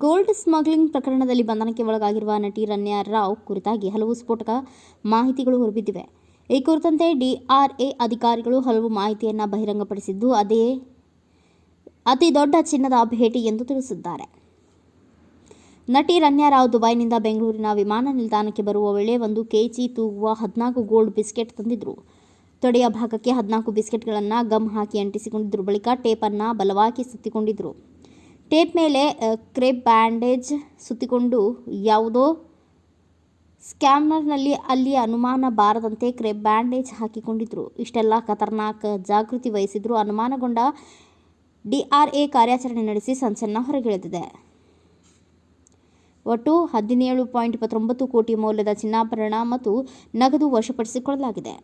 Gold smuggling ಪ್ರಕರಣದಲ್ಲಿ ಬಂಧನಕ್ಕೆ ಒಳಗಾಗಿರುವ ನಟಿ ರನ್ಯಾ ರಾವ್ ಕುರಿತಾಗಿ ಹಲವು ಸ್ಫೋಟಕ ಮಾಹಿತಿಗಳು ಹೊರಬಿದ್ದಿವೆ. ಈ ಕುರಿತಂತೆ ಡಿಆರ್ಎ ಅಧಿಕಾರಿಗಳು ಹಲವು ಮಾಹಿತಿಯನ್ನು ಬಹಿರಂಗಪಡಿಸಿದ್ದು, ಅದೇ ಅತಿ ದೊಡ್ಡ ಚಿನ್ನದ ಭೇಟಿ ಎಂದು ತಿಳಿಸಿದ್ದಾರೆ. ನಟಿ ರನ್ಯಾ ರಾವ್ ದುಬೈನಿಂದ ಬೆಂಗಳೂರಿನ ವಿಮಾನ ನಿಲ್ದಾಣಕ್ಕೆ ಬರುವ ವೇಳೆ ಒಂದು ಕೆಜಿ ತೂಗುವ ಹದಿನಾಲ್ಕು ಗೋಲ್ಡ್ ಬಿಸ್ಕೆಟ್ ತಂದಿದ್ದರು ತೊಡೆಯ ಭಾಗಕ್ಕೆ ಹದಿನಾಲ್ಕು ಬಿಸ್ಕೆಟ್ಗಳನ್ನು ಗಮ್ ಹಾಕಿ ಅಂಟಿಸಿಕೊಂಡಿದ್ದರು ಬಳಿಕ ಟೇಪನ್ನು ಬಲವಾಗಿ ಸುತ್ತಿಕೊಂಡಿದ್ರು. ಟೇಪ್ ಮೇಲೆ ಕ್ರೇಪ್ ಬ್ಯಾಂಡೇಜ್ ಸುತ್ತಿಕೊಂಡು ಯಾವುದೋ ಸ್ಕ್ಯಾಮ್ನರ್ನಲ್ಲಿ ಅಲ್ಲಿ ಅನುಮಾನ ಬಾರದಂತೆ ಕ್ರೇಪ್ ಬ್ಯಾಂಡೇಜ್ ಹಾಕಿಕೊಂಡಿದ್ರು. ಇಷ್ಟೆಲ್ಲ ಖತರ್ನಾಕ್ ಜಾಗೃತಿ ವಹಿಸಿದ್ರು. ಅನುಮಾನಗೊಂಡ ಡಿಆರ್ಎ ಕಾರ್ಯಾಚರಣೆ ನಡೆಸಿ ಸಂಚನ್ನ ಹೊರಗಿಳಿದಿದೆ. ಒಟ್ಟು ಹದಿನೇಳು ಪಾಯಿಂಟ್ ಇಪ್ಪತ್ತೊಂಬತ್ತು ಕೋಟಿ ಮೌಲ್ಯದ ಚಿನ್ನಾಭರಣ ಮತ್ತು ನಗದು ವಶಪಡಿಸಿಕೊಳ್ಳಲಾಗಿದೆ.